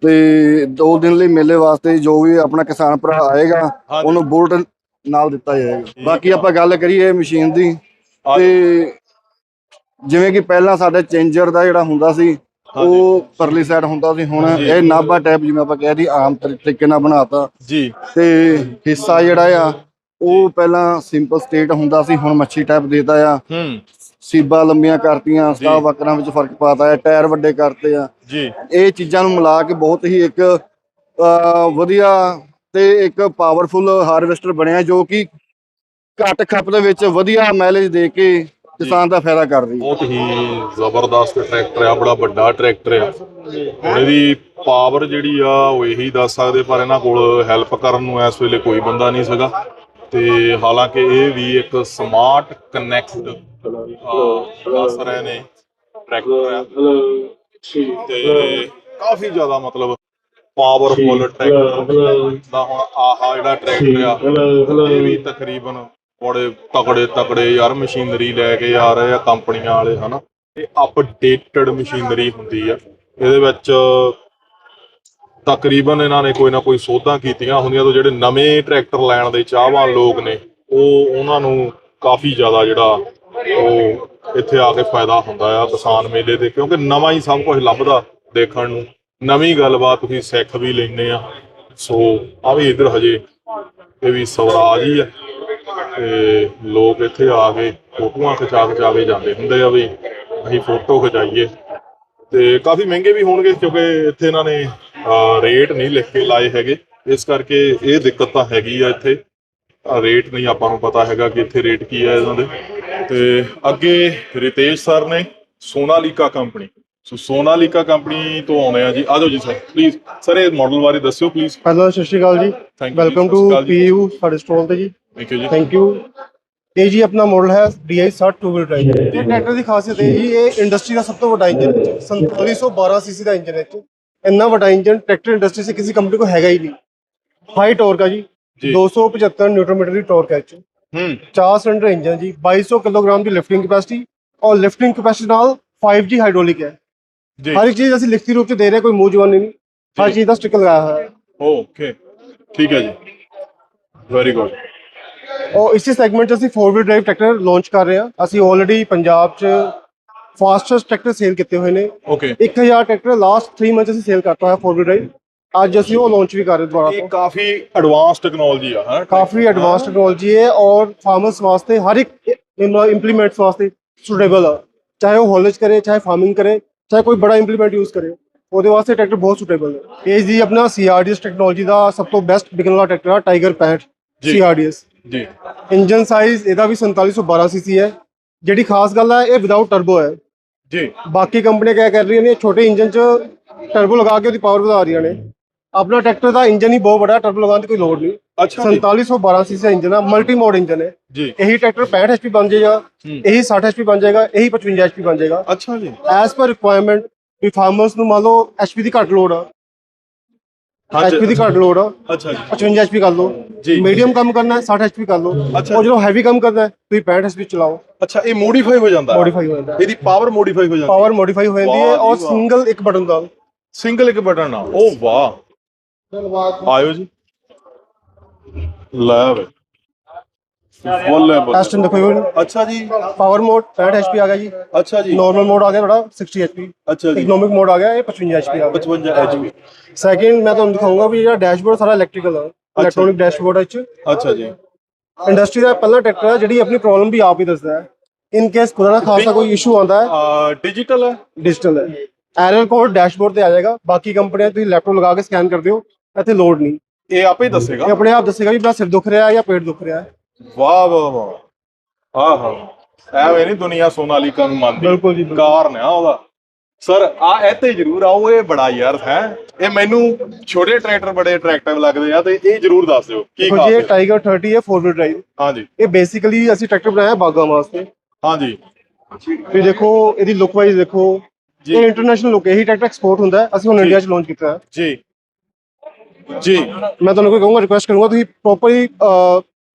ਤੇ ਦੋ ਦਿਨ ਲਈ ਮੇਲੇ ਵਾਸਤੇ ਜੋ ਵੀ ਆਪਣਾ ਕਿਸਾਨ ਭਰਾ ਆਏਗਾ ਹਾਂਜੀ। ਉਹਨੂੰ ਬੁਲਟ ਨਾਲ ਦਿੱਤਾ ਜਾਏਗਾ। ਬਾਕੀ ਆਪਾਂ ਗੱਲ ਕਰੀਏ ਮਸ਼ੀਨ ਦੀ। ਤੇ ਜਿਵੇਂ ਕਿ ਪਹਿਲਾਂ ਸਾਡੇ ਚੇਂਜਰ ਦਾ ਜਿਹੜਾ ਹੁੰਦਾ ਸੀ ਉਹ ਪਰਲੀ ਸਾਈਡ ਹੁੰਦਾ ਸੀ ਹੁਣ। ਇਹ ਨਾਭਾ ਟੈਪ ਜਿਵੇਂ ਆਪਾਂ ਕਹਿ ਦੀ ਆਮ ਤਰੀ- ਤਰੀਕੇ ਨਾਲ ਬਣਾਤਾ। ਜੀ। ਤੇ ਹਿੱਸਾ ਜਿਹੜਾ ਆ ਉਹ ਪਹਿਲਾਂ ਸਿੰਪਲ ਸਟੇਟ ਹੁੰਦਾ ਸੀ ਹੁਣ ਮੱਛੀ ਟਾਈਪ ਦੇਤਾ ਆ। ਹੂੰ। ਸੀਬਾ ਲੰਬੀਆਂ ਕਰਤੀਆਂ ਸਟਾਪ ਵਕਰਾਂ ਵਿੱਚ ਫ਼ਰਕ ਪਾਤਾ ਹੈ ਟਾਇਰ ਵੱਡੇ ਕਰਤੇ ਆ। ਜੀ। ਇਹ ਚੀਜ਼ਾਂ ਨੂੰ ਮਿਲਾ ਕੇ ਬਹੁਤ ਹੀ ਇੱਕ ਵਧੀਆ ਤੇ ਇੱਕ ਪਾਵਰਫੁਲ ਹਾਰਵੈਸਟਰ ਬਣਿਆ ਜੋ ਕਿ ਘੱਟ ਖਪਤ ਦੇ ਵਿੱਚ ਵਧੀਆ ਮਾਈਲੇਜ ਦੇ ਕੇ ਕਿਸਾਨ ਦਾ ਫਾਇਦਾ ਕਰ ਰਹੀ ਹੈ। ਬਹੁਤ ਹੀ ਜ਼ਬਰਦਸਤ ਟਰੈਕਟਰ ਆ ਬੜਾ ਵੱਡਾ ਟਰੈਕਟਰ ਆ। ਹੁਣ ਇਹਦੀ ਪਾਵਰ ਜਿਹੜੀ ਆ ਉਹ ਇਹੀ ਦੱਸ ਸਕਦੇ ਪਰ ਇਹਨਾਂ ਕੋਲ ਹੈਲਪ ਕਰਨ ਨੂੰ ਇਸ ਵੇਲੇ ਕੋਈ ਬੰਦਾ ਨਹੀਂ ਸੀਗਾ। ਤੇ ਹਾਲਾਂਕਿ ਇਹ ਵੀ ਇੱਕ ਸਮਾਰਟ ਕਨੈਕਟ ਦੱਸ ਰਹੇ ਨੇ ਟਰੈਕਟਰ ਆ। ਤੇ ਕਾਫੀ ਜ਼ਿਆਦਾ ਮਤਲਬ ਪਾਵਰਫੁਲ ਟਰੈਕਟਰ ਦਾ ਹੁਣ ਆਹਾ ਜਿਹੜਾ ਟਰੈਕਟਰ ਆ ਇਹ ਵੀ ਤਕਰੀਬਨ ਬੜੇ ਤਕੜੇ ਤਕੜੇ ਯਾਰ ਮਸ਼ੀਨਰੀ ਲੈ ਕੇ ਆ ਰਹੇ ਆ ਕੰਪਨੀਆਂ ਵਾਲੇ, ਹਨਾ। ਇਹ ਅਪਡੇਟਡ ਮਸ਼ੀਨਰੀ ਹੁੰਦੀ ਆ। ਇਹਦੇ ਵਿੱਚ ਤਕਰੀਬਨ ਇਹਨਾਂ ਨੇ ਕੋਈ ਨਾ ਕੋਈ ਸੋਧਾਂ ਕੀਤੀਆਂ ਹੁੰਦੀਆਂ ਤੋਂ ਜਿਹੜੇ ਨਵੇਂ ਟਰੈਕਟਰ ਲੈਣ ਦੇ ਚਾਹਵਾਨ ਲੋਕ ਨੇ, ਉਹ ਉਹਨਾਂ ਨੂੰ ਕਾਫੀ ਜ਼ਿਆਦਾ ਜਿਹੜਾ ਉਹ ਇੱਥੇ ਆ ਕੇ ਫਾਇਦਾ ਹੁੰਦਾ ਆ ਕਿਸਾਨ ਮੇਲੇ ਤੇ, ਕਿਉਂਕਿ ਨਵਾਂ ਹੀ ਸਭ ਕੁਝ ਲੱਭਦਾ ਦੇਖਣ ਨੂੰ। ਨਵੀਂ ਗੱਲਬਾਤ ਤੁਸੀਂ ਸਿੱਖ ਵੀ ਲੈਂਦੇ ਆ। ਸੋ ਆ ਵੀ ਇੱਧਰ ਹਜੇ ਇਹ ਵੀ ਸਵਰਾਜ ਹੀ ਆ। ਤੇ ਲੋਕ ਇੱਥੇ ਆ ਕੇ ਫੋਟੋਆਂ ਖਿਚਾ ਖਿਚਾ ਕੇ ਜਾਂਦੇ ਹੁੰਦੇ ਆ ਵੀ ਅਸੀਂ ਫੋਟੋ ਖਿਚਾਈਏ। ਤੇ ਕਾਫੀ ਮਹਿੰਗੇ ਵੀ ਹੋਣਗੇ ਕਿਉਂਕਿ ਇੱਥੇ ਇਹਨਾਂ ਨੇ ਰੇਟ ਨਹੀਂ ਲਿਖ ਕੇ ਲਾਏ ਹੈਗੇ। ਇਸ ਕਰਕੇ ਇਹ ਦਿੱਕਤ ਤਾਂ ਹੈਗੀ ਆ ਇੱਥੇ। ਰੇਟ ਨਹੀਂ ਆਪਾਂ ਨੂੰ ਪਤਾ ਹੈਗਾ ਕਿ ਇੱਥੇ ਰੇਟ ਕੀ ਹੈ ਇਹਨਾਂ ਦੇ। ਤੇ ਅੱਗੇ ਰਿਤੇਸ਼ ਸਰ ਨੇ Sonalika company. So Sonalika company ਤੋਂ ਆਉਣੇ ਆ ਜੀ। ਆਜੋ ਜੀ ਸਰ ਪਲੀਜ਼ ਸਰ ਇਹ ਮਾਡਲ ਬਾਰੇ ਦੱਸਿਓ ਪਲੀਜ਼ ਪਹਿਲਾਂ ਸਤਿ ਸ਼੍ਰੀ ਅਕਾਲ ਜੀ। Welcome to. ਪੀਯੂ ਸਾਡੇ ਸਟਾਲ ਤੇ ਜੀ। ਥੈਂਕ ਯੂ ਜੀ ਥੈਂਕ ਯੂ ਇਹ ਜੀ ਆਪਣਾ ਮਾਡਲ ਹੈ DI 60 ਟੂ ਵੀਲ ਡਰਾਈਵ ਇਹ ਟਰੈਕਟਰ ਦੀ ਖਾਸੀਅਤ ਇਹ ਜੀ ਇਹ ਇੰਡਸਟਰੀ ਦਾ ਸਭ ਤੋਂ ਵੱਡਾ ਇੰਜਨ ਹੈ। 4712 ਸੀਸੀ ਦਾ ਇੰਜਨ ਹੈ ਇਹ। ਇੰਨਾ ਵੱਡਾ ਇੰਜਨ ਟਰੈਕਟਰ ਇੰਡਸਟਰੀ 'ਚ ਕਿਸੇ ਕੰਪਨੀ ਕੋ ਹੈਗਾ ਹੀ ਨਹੀਂ। ਹਾਈ ਟਾਰਕ ਹੈ ਜੀ। ਜੀ। 275 ਨਿਊਟਨ ਮੀਟਰ ਦੀ ਟਾਰਕ ਹੈ 'ਚ। ਹੂੰ। ਚਾਰ ਸਿਲੰਡਰ ਇੰਜਨ ਜੀ 2200 ਕਿਲੋਗ੍ਰਾਮ ਦੀ ਲਿਫਟਿੰਗ ਕਪੈਸਿਟੀ ਔਰ ਲਿਫਟਿੰਗ ਕਪੈਸਿਟੀ ਨਾਲ 5G ਹਾਈਡ੍ਰੋਲਿਕ ਹੈ। ਜੀ। ਹਰ ਇੱਕ ਚੀਜ਼ ਅਸੀਂ ਲਿਖਤੀ ਰੂਪ ਚ ਦੇ ਰਹੇ ਕੋਈ ਮੂੰਹ ਜਵਾਨੀ ਨਹੀਂ। ਹਰ ਚੀਜ਼ ਦਾ ਸਟicker ਲਗਾਇਆ ਹੋਇਆ ਹੈ। ਓਕੇ ਠੀਕ ਹੈ ਜੀ। ਵੈਰੀ ਗੁੱਡ ਔਰ ਇਸੇ ਸੈਗਮੈਂਟ 'ਚ ਅਸੀਂ 4 ਵੀਲ ਡਰਾਈਵ ਟਰੈਕਟਰ ਲਾਂਚ ਕਰ ਰਹੇ ਹਾਂ। ਅਸੀਂ ਆਲਰੇਡੀ ਪੰਜਾਬ 'ਚ ਫਾਸਟੈਸਟ ਟਰੈਕਟਰ ਸੇਲ ਕੀਤੇ ਹੋਏ ਨੇ। ਓਕੇ 1000 ਟਰੈਕਟਰ ਲਾਸਟ 3 ਮੰਥ ਅਸੀਂ ਸੇਲ ਕਰਤਾ ਹੈ 4 ਵੀਲ ਡਰਾਈਵ ਅੱਜ ਅਸੀਂ ਉਹ ਲਾਂਚ ਵੀ ਕਰ ਰਹੇ ਦੁਬਾਰਾ ਇਹ ਤੋਂ ਕਾਫੀ ਐਡਵਾਂਸ ਟੈਕਨੋਲੋਜੀ ਆ ਹਾਂ ਕਾਫੀ ਐਡਵਾਂਸ ਟੈਕਨੋਲੋਜੀ ਹੈ ਔਰ ਫਾਰਮਰਸ ਵਾਸਤੇ ਹਰ ਇੱਕ ਇੰਪਲੀਮੈਂਟਸ ਵਾਸਤੇ ਸੁਟੇਬਲ ਹੈ ਚਾਹੇ ਉਹ ਹੌਲੇਜ ਕਰੇ ਚਾਹੇ ਫਾਰਮਿੰਗ ਕਰੇ ਚਾਹੇ ਕੋਈ ਬੜਾ ਇੰਪਲੀਮੈਂਟ ਯੂਜ਼ ਕਰੇ ਉਹਦੇ ਵਾਸਤੇ ਟਰੈਕਟਰ ਬਹੁਤ ਸੁਟੇਬਲ ਹੈ ਇਹ ਜੀ ਆਪਣਾ ਸੀਆਰਡੀਐਸ ਟੈਕਨੋਲੋਜੀ ਦਾ ਸਭ ਤੋਂ ਬੈਸਟ ਬਿਗਨ ਵਾਲਾ ਟਰੈਕਟਰ ਹੈ ਟਾਈਗਰ 65 ਜੀ। ਸੀਆਰਡੀਐਸ ਜੀ। ਇੰਜਨ ਸਾਈਜ਼ ਇਹਦਾ ਵੀ 4712 ਸੀਸੀ ਹੈ। ਜਿਹੜੀ ਖਾਸ ਗੱਲ ਹੈ ਇਹ ਵਿਦਆਊਟ ਟਰਬੋ ਹੈ। ਜੀ। ਬਾਕੀ ਕੰਪਨੀਆਂ ਕਿਆ ਕਰ ਰਹੀਆਂ ਨੇ ਛੋਟੇ ਇੰਜਨ 'ਚ ਟਰਬੋ ਲਗਾ ਕੇ ਉਹਦੀ ਪਾਵਰ ਵਧਾ ਰਹੀਆਂ ਨੇ। ਆਪਣਾ ਟਰੈਕਟਰ ਦਾ ਇੰਜਨ ਹੀ ਬਹੁਤ ਬੜਾ ਟਰਬੋ ਲਗਾਉਣ ਦੀ ਕੋਈ ਲੋੜ ਨਹੀਂ। ਅੱਛਾ ਜੀ। 4712 ਸੀਸੀ ਇੰਜਨ ਹੈ ਮਲਟੀ ਮੋਡ ਇੰਜਨ ਹੈ। ਜੀ। ਇਹੀ ਟਰੈਕਟਰ 65 HP ਬਣ ਜਾਏਗਾ ਇਹੀ 60 HP ਬਣ ਜਾਏਗਾ ਇਹੀ 55 HP ਬਣ ਜਾਏਗਾ। ਅੱਛਾ ਜੀ। ਐਸ ਪਰ ਰਿਕੁਆਇਰਮੈਂਟ ਵੀ ਫਾਰਮਰਸ ਨੂੰ ਮੰਨ ਲਓ HP ਦੀ ਘੱਟ ਲੋੜ ਆ। HP ਦੀ ਘੱਟ ਲੋੜ ਆ। ਅੱਛਾ ਜੀ। 55 HP ਕਰ ਲਓ। ਜੀ। ਮੀਡੀਅਮ ਕੰਮ ਕਰਨਾ ਹੈ 60 HP ਕਰ ਲਓ। ਅੱਛਾ। ਔਰ ਜਦੋਂ ਹੈਵੀ ਕੰਮ ਕਰਨਾ ਹੈ ਤੁਸੀਂ 65 HP ਚਲਾਓ। ਅੱਛਾ ਇਹ ਮੋਡੀਫਾਈ ਹੋ ਜਾਂਦਾ। ਮੋਡੀਫਾਈ ਹੋ ਜਾਂਦਾ। ਇਹਦੀ ਪਾਵਰ ਮੋਡੀਫਾਈ ਹੋ ਜਾਂਦੀ। ਪਾਵਰ ਮੋਡੀਫਾਈ ਹੋ ਜਾਂਦੀ ਹੈ ਔਰ। ਸਿੰਗਲ ਇੱਕ ਬਟਨ ਨਾਲ ਸਿੰਗਲ ਇੱਕ ਬਟਨ ਨਾਲ ਓ ਵਾਹ। ਆਇਓ ਜੀ। ਲੈ ਵੇ ਬੱਲੇ ਬੱਲੇ ਐਸਟਨ ਦੇਖੋ ਜੀ ਅੱਛਾ ਜੀ ਪਾਵਰ ਮੋਡ 65 HP ਆ ਗਿਆ ਜੀ ਅੱਛਾ ਜੀ ਨਾਰਮਲ ਮੋਡ ਆ ਗਿਆ ਤੁਹਾਡਾ 60 HP ਅੱਛਾ ਜੀ ਇਕਨੋਮਿਕ ਮੋਡ ਆ ਗਿਆ ਇਹ 55 HP ਆ ਗਿਆ 55 ਐਚਪੀ ਸੈਕਿੰਡ ਮੈਂ ਤੁਹਾਨੂੰ ਦਿਖਾਊਂਗਾ ਵੀ ਜਿਹੜਾ ਡੈਸ਼ਬੋਰਡ ਸਾਰਾ ਇਲੈਕਟ੍ਰੀਕਲ ਹੈ ਇਲੈਕਟ੍ਰੋਨਿਕ ਡੈਸ਼ਬੋਰਡ ਹੈ ਚ ਅੱਛਾ ਜੀ ਇੰਡਸਟਰੀ ਦਾ ਪਹਿਲਾ ਟਰੈਕਟਰ ਹੈ ਜਿਹੜੀ ਆਪਣੀ ਪ੍ਰੋਬਲਮ ਵੀ ਆਪ ਹੀ ਦੱਸਦਾ ਹੈ ਇਨ ਕੇਸ ਖੁਦਾ ਨਾ ਖਾਸਾ ਕੋਈ ਇਸ਼ੂ ਆਉਂਦਾ ਹੈ ਡਿਜੀਟਲ ਹੈ ਡਿਜੀਟਲ ਹੈ ਐਰਰ ਕੋਡ ਡੈਸ਼ਬੋਰਡ ਤੇ ਆ ਜਾਏਗਾ ਬਾਕੀ ਕੰਪਨੀਆਂ ਤੁਸੀਂ ਲੈਪਟਾਪ ਲਗਾ ਕੇ ਸਕੈਨ ਕਰਦੇ ਹੋ ਇੱਥੇ ਲੋਡ ਨਹੀਂ ਇਹ ਆਪੇ ਹੀ ਦੱਸੇਗਾ ਇਹ ਆਪਣੇ ਆਪ ਦੱਸੇਗਾ ਵੀ ਮੇਰਾ ਸਿਰ ਦੁਖ ਰਿਹਾ ਹੈ ਜਾਂ ਪੇਟ ਦੁਖ ਰਿਹਾ ਹੈ ਵਾਹ ਵਾਹ ਵਾਹ ਆਹ ਐਵੇਂ ਨਹੀਂ ਦੁਨੀਆ ਸੋਨਾਲੀਕਾ ਨੂੰ ਮੰਨਦੀ। ਬਿਲਕੁਲ ਜੀ। ਕਾਰਨ ਆ ਉਹਦਾ। ਸਰ ਆ ਇੱਥੇ ਜ਼ਰੂਰ ਆਓ ਇਹ ਬੜਾ ਯਾਰ ਹੈ। ਇਹ ਮੈਨੂੰ ਛੋਟੇ ਟਰੈਕਟਰ ਬੜੇ ਅਟਰੈਕਟਿਵ ਲੱਗਦੇ ਆ ਤੇ ਇਹ ਜ਼ਰੂਰ ਦੱਸ ਦਿਓ ਕੀ ਖਾਸ ਜੀ? ਟਾਈਗਰ 30 ਹੈ। 4 ਵੀਲ ਡਰਾਈਵ ਹਾਂਜੀ। ਇਹ ਬੇਸਿਕਲੀ ਅਸੀਂ ਟਰੈਕਟਰ ਬਣਾਇਆ ਬਾਗਾਂ ਵਾਸਤੇ। ਹਾਂਜੀ। ਵੀ ਦੇਖੋ ਇਹਦੀ ਲੁੱਕ ਵਾਈਜ਼ ਦੇਖੋ ਜੀ। ਇਹ ਇੰਟਰਨੈਸ਼ਨਲ ਲੁੱਕ ਹੈ ਇਹੀ ਟਰੈਕਟਰ ਐਕਸਪੋਰਟ ਹੁੰਦਾ ਹੈ। ਅਸੀਂ ਹੁਣ ਇੰਡੀਆ 'ਚ ਲਾਂਚ ਕੀਤਾ ਹੈ। ਜੀ। ਜੀ। ਮੈਂ ਤੁਹਾਨੂੰ ਕੋਈ ਕਹੂੰਗਾ ਰਿਕੁਐਸਟ ਕਰੂੰਗਾ ਤੁਸੀਂ ਪ੍ਰੋਪਰਲੀ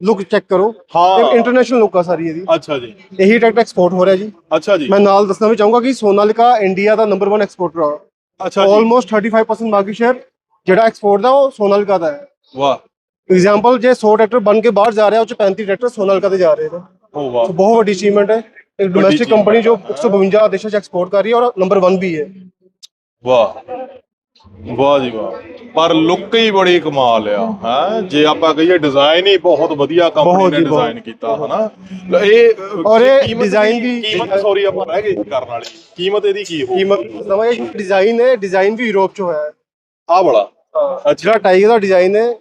ਲੁੱਕ ਚੈੱਕ ਕਰੋ। ਹਾਂ। ਇੰਟਰਨੈਸ਼ਨਲ ਲੁੱਕ ਆ ਸਾਰੀ ਇਹਦੀ। ਅੱਛਾ ਜੀ। ਇਹੀ ਟਰੈਕਟਰ ਐਕਸਪੋਰਟ ਹੋ ਰਿਹਾ ਜੀ। ਅੱਛਾ ਜੀ। ਮੈਂ ਨਾਲ ਦੱਸਣਾ ਵੀ ਚਾਹੂੰਗਾ ਕਿ ਸੋਨਾਲਿਕਾ ਇੰਡੀਆ ਦਾ ਨੰਬਰ 1 ਐਕਸਪੋਰਟਰ ਆ। ਅੱਛਾ ਜੀ। ਆਲਮੋਸਟ 35% ਮਾਰਕੀਟ ਸ਼ੇਅਰ ਜਿਹੜਾ ਐਕਸਪੋਰਟ ਦਾ ਉਹ ਸੋਨਾਲਿਕਾ ਦਾ ਹੈ। ਵਾਹ। ਐਗਜ਼ਾਮਪਲ ਜੇ 100 ਟਰੈਕਟਰ ਬਣ ਕੇ ਬਾਹਰ ਜਾ ਰਿਹਾ ਉਹ ਚ 35 ਟਰੈਕਟਰ ਸੋਨਾਲਿਕਾ ਤੇ ਜਾ ਰਹੇ ਨੇ। ਓ ਵਾਹ। ਸੋ ਬਹੁਤ ਵੱਡੀ ਅਚੀਵਮੈਂਟ ਹੈ। ਇੱਕ ਡੋਮੈਸਟਿਕ achievement ਕੰਪਨੀ ਜੋ 152 ਦੇਸ਼ਾਂ 'ਚ ਐਕਸਪੋਰਟ ਕਰ ਰਹੀ ਹੈ ਔਰ ਨੰਬਰ 1 ਵੀ ਹੈ। ਵਾਹ। ਵਾਹ ਜੀ ਵਾਹ। ਪਰ ਲੁੱਕ ਹੀ ਬੜੀ ਕਮਾਲ ਆ ਹੈ? ਜੇ ਆਪਾਂ ਕਹੀਏ ਡਿਜ਼ਾਈਨ ਹੀ ਬਹੁਤ ਵਧੀਆ ਕੰਪਨੀ ਬਹੁਤ ਨੇ ਜੀ, ਬਹੁਤ। ਡਿਜ਼ਾਈਨ ਕੀਤਾ ਹਨਾ? ਇਹ ਔਰ ਇਹ ਕੀਮਤ design ਵੀ- ਕੀਮਤ ਸੌਰੀ ਆਪਾਂ ਰਹਿ ਗਏ ਕਰਨ ਵਾਲੀ। ਕੀਮਤ ਇਹਦੀ ਕੀ ਹੋ ਕੀਮਤ ਨਵਾਂ ਇਹ ਡਿਜ਼ਾਈਨ ਹੈ ਡਿਜ਼ਾਈਨ ਵੀ ਯੂਰਪ 'ਚ ਹੋਇਆ। ਹੈ ਆ ਬੜਾ ਅੱਛਾ। ਜਿਹੜਾ ਟਾਈਗਰ ਦਾ ਡਿਜ਼ਾਈਨ ਹੈ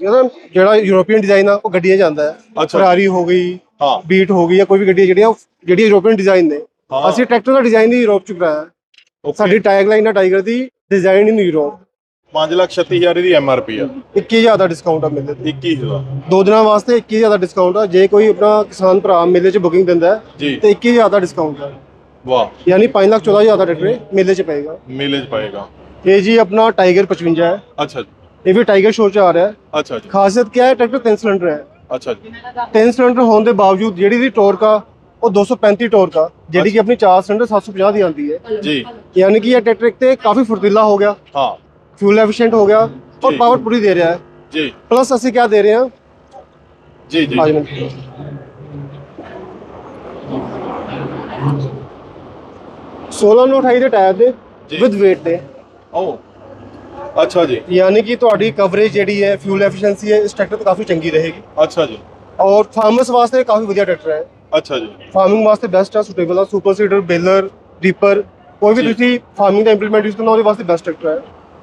ਜਿਹੜਾ ਜਿਹੜਾ ਯੂਰੋਪੀਅਨ ਡਿਜ਼ਾਈਨ ਆ ਉਹ ਗੱਡੀਆਂ ਜਾਂਦਾ ਹੈ। ਅੱਛਾ। ਫਰਾਰੀ ਹੋ ਗਈ ਹਾਂ। ਬੀਟ ਹੋ ਗਈ ਜਾਂ ਕੋਈ ਵੀ ਗੱਡੀ ਜਿਹੜੀਆਂ ਉਹ- ਜਿਹੜੀ ਯੂਰੋਪੀਅਨ ਡਿਜ਼ਾਈਨ ਨੇ। ਹਾਂ। ਅਸੀਂ ਟਰੈਕਟਰ ਦਾ ਡਿਜ਼ਾਈਨ ਹੀ ਯੂਰਪ 'ਚ ਕਰਾਇਆ। Okay, ਸਾਡੀ ਟੈਗ ਲਾਈਨ ਹੈ ਟਾਈਗਰ ਦੀ ਡਿਜ਼ਾਈਨ ਇਨ ਯੂਰਪ 5 ਲੱਖ 36000 ਦੀ ਐਮਆਰਪੀ ਆ। 21000 ਦਾ ਡਿਸਕਾਊਂਟ ਆ ਮੇਲੇ ਤੇ। 21000 ਦੋ ਦਿਨਾਂ ਵਾਸਤੇ 21000 ਦਾ ਡਿਸਕਾਊਂਟ ਆ। ਜੇ ਕੋਈ ਆਪਣਾ ਕਿਸਾਨ ਭਰਾ ਮੇਲੇ 'ਚ ਬੁਕਿੰਗ ਦਿੰਦਾ ਹੈ ਜੀ। ਤੇ 21000 ਦਾ ਡਿਸਕਾਊਂਟ ਆ। ਵਾਹ। ਯਾਨੀ 5 ਲੱਖ 14000 ਦਾ ਟਰੈਕਟਰ ਮੇਲੇ 'ਚ ਪਏਗਾ। ਮੇਲੇ ਚ ਪਾਏਗਾ। ਇਹ ਜੀ ਆਪਣਾ ਟਾਈਗਰ 55 ਹੈ। ਅੱਛਾ ਜੀ। ਇਹ ਵੀ ਟਾਈਗਰ ਸ਼ੋਅ 'ਚ ਆ ਰਿਹਾ ਹੈ। ਅੱਛਾ ਜੀ। ਖਾਸੀਅਤ ਕੀ ਹੈ ਟਰੈਕਟਰ 3 ਸਿਲੰਡਰ ਹੈ। ਅੱਛਾ ਜੀ। 3 ਸਿਲੰਡਰ ਹੋਣ ਦੇ ਬਾਵਜੂਦ ਜਿਹੜੀ ਦੀ ਟਾਰਕ ਆ ਉਹ 235 ਟਾਰਕ ਆ ਜਿਹੜੀ ਕਿ ਆਪਣੀ 4 ਸਿਲੰਡਰ 750 ਦੀ ਆਉਂਦੀ ਹੈ ਜੀ ਯਾਨੀ ਕਿ ਇਹ ਟਰੈਕਟਰ ਇੱਕ ਤੇ ਕਾਫੀ ਫੁਰਤੀਲਾ ਹੋ ਗਿਆ ਹਾਂ ਫਿਊਲ ਐਫੀਸ਼ੀਐਂਟ ਹੋ ਗਿਆ ਔਰ ਜੀ। ਪਾਵਰ ਪੂਰੀ ਦੇ ਰਿਹਾ ਹੈ ਜੀ ਪਲੱਸ ਅਸੀਂ ਕੀ ਦੇ ਰਹੇ ਹਾਂ ਜੀ ਜੀ ਆਜ ਮਿੰਟ 16 ਨੂੰ 28 ਦੇ ਟਾਇਰ ਦੇ ਜੀ। ਵਿਦ weight ਦੇ ਓ ਅੱਛਾ ਜੀ ਯਾਨੀ ਕਿ ਤੁਹਾਡੀ ਕਵਰੇਜ ਜਿਹੜੀ ਹੈ ਫਿਊਲ ਐਫੀਸ਼ੀਐਂਸੀ ਹੈ ਇਸ ਟਰੈਕਟਰ ਤੇ ਕਾਫੀ ਚੰਗੀ ਰਹੇਗੀ ਅੱਛਾ ਜੀ ਔਰ ਫਾਰਮਰਸ ਵਾਸਤੇ ਕਾਫੀ ਵਧੀਆ ਟਰੈਕਟਰ ਹੈ ਅੱਛਾ ਜੀ। ਫਾਰਮਿੰਗ ਵਾਸਤੇ ਬੈਸਟ ਆ ਸੁਟੇਬਲ ਆ ਸੁਪਰ ਸੀਡਰ ਬੇਲਰ ਰੀਪਰ ਕੋਈ ਵੀ। ਤੁਸੀਂ ਫਾਰਮਿੰਗ ਦਾ ਇੰਪਲੀਮੈਂਟ ਯੂਜ਼ ਕਰਨਾ ਉਹਦੇ ਵਾਸਤੇ ਬੈਸਟ ਟਰੈਕਟਰ ਹੈ